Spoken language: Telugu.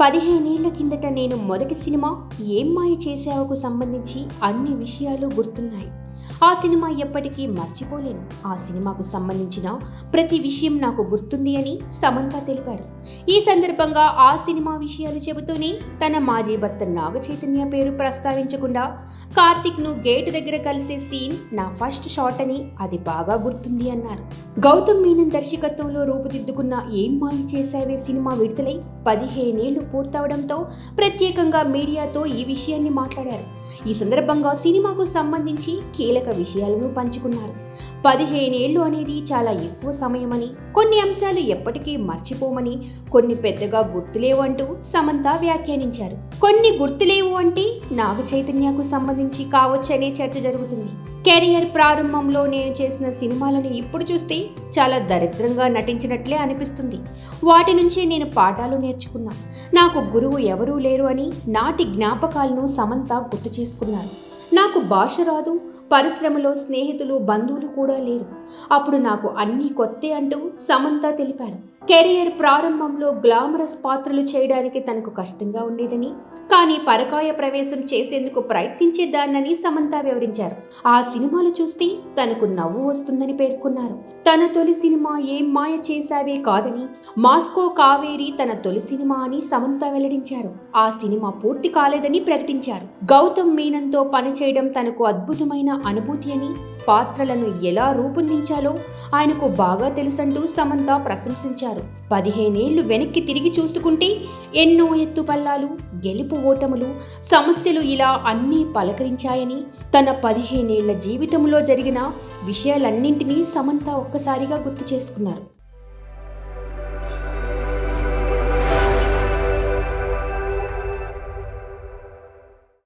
పదిహేనేళ్ళ కిందట నేను మొదటి సినిమా ఏం మాయ చేసావుకు సంబంధించి అన్ని విషయాలు గుర్తున్నాయి. ఆ సినిమా ఎప్పటికీ మర్చిపోలేను. ఆ సినిమాకు సంబంధించిన ప్రతి విషయం నాకు గుర్తుంది అని సమంత తెలిపారు. ఈ సందర్భంగా ఆ సినిమా విషయాలు చెబుతూనే తన మాజీ భర్త నాగ చైతన్య పేరు ప్రస్తావించకుండా కార్తిక్ను గేటు దగ్గర కలిసే సీన్ నా ఫస్ట్ షాట్ అని అది బాగా గుర్తుంది అన్నారు. గౌతమ్ మీనన్ దర్శకత్వంలో రూపుదిద్దుకున్న ఏం మాయ చేశావే సినిమా విడుదలై పదిహేనేళ్ళు పూర్తవడంతో ప్రత్యేకంగా మీడియాతో ఈ విషయాన్ని మాట్లాడారు. ఈ సందర్భంగా సినిమాకు సంబంధించి కీలక విషయాలను పంచుకున్నారు. పదిహేనేళ్ళు అనేది చాలా ఎక్కువ సమయమని కొన్ని అంశాలు ఎప్పటికీ మర్చిపోమని కొన్ని పెద్దగా గుర్తులేవు అంటూ సమంత వ్యాఖ్యానించారు. కొన్ని గుర్తులేవు అంటే నాగ చైతన్యకు సంబంధించి కావచ్చనే చర్చ జరుగుతుంది. కెరియర్ ప్రారంభంలో నేను చేసిన సినిమాలను ఇప్పుడు చూస్తే చాలా దరిద్రంగా నటించినట్లే అనిపిస్తుంది. వాటి నుంచే నేను పాఠాలు నేర్చుకున్నా. నాకు గురువు ఎవరూ లేరు అని నాటి జ్ఞాపకాలను సమంత గుర్తు చేసుకున్నారు. నాకు భాష రాదు పరిశ్రమలో స్నేహితులు బంధువులు కూడా లేరు. అప్పుడు నాకు అన్నీ కొత్తే అంటూ సమంత తెలిపారు. కెరియర్ ప్రారంభంలో గ్లామరస్ పాత్రలు చేయడానికి తనకు కష్టంగా ఉండేదని కానీ పరకాయ ప్రవేశం చేసేందుకు ప్రయత్నించేదాన్నని సమంత వివరించారు. ఆ సినిమాలు చూస్తే తనకు నవ్వు వస్తుందని పేర్కొన్నారు. తన తొలి సినిమా ఏం మాయ చేశావే కాదని మాస్కో కావేరి తన తొలి సినిమా అని సమంత వెల్లడించారు. ఆ సినిమా పూర్తి కాలేదని ప్రకటించారు. గౌతమ్ మీనన్తో పనిచేయడం తనకు అద్భుతమైన అనుభూతి అని? పాత్రలను ఎలా రూపొందించాలో ఆయనకు బాగా తెలుసంటూ సమంత ప్రశంసించారు. పదిహేనేళ్ళు వెనక్కి తిరిగి చూసుకుంటే ఎన్నో ఎత్తుపల్లాలు గెలుపు ఓటములు సమస్యలు ఇలా అన్నీ పలకరించాయని తన పదిహేనేళ్ళ జీవితంలో జరిగిన విషయాలన్నింటినీ సమంత ఒక్కసారిగా గుర్తు చేసుకున్నారు.